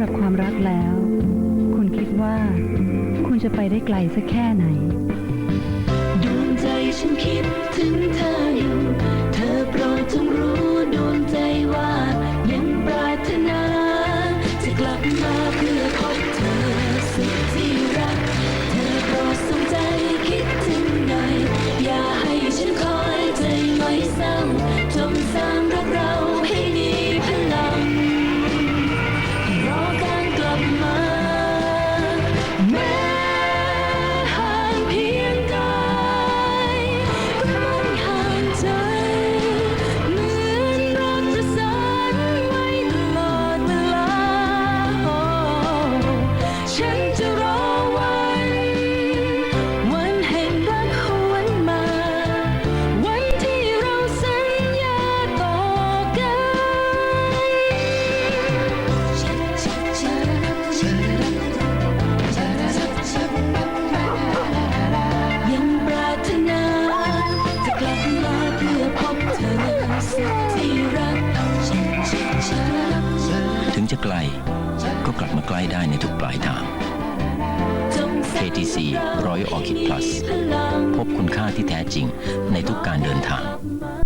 รับความรักแล้ว คุณคิดว่า คุณจะไปได้ไกลสักแค่ไหนดวงใจฉันคิดถึงเธออยู่ เธอโปรดจงรู้ดวงใจว่า ยังปรารถนาจะกลับมา ถึงจะไกล ก็กลับมาใกล้ได้ในทุกปลายทาง KTC Royal Orchid Plus พบคุณค่าที่แท้จริงในทุกการเดินทาง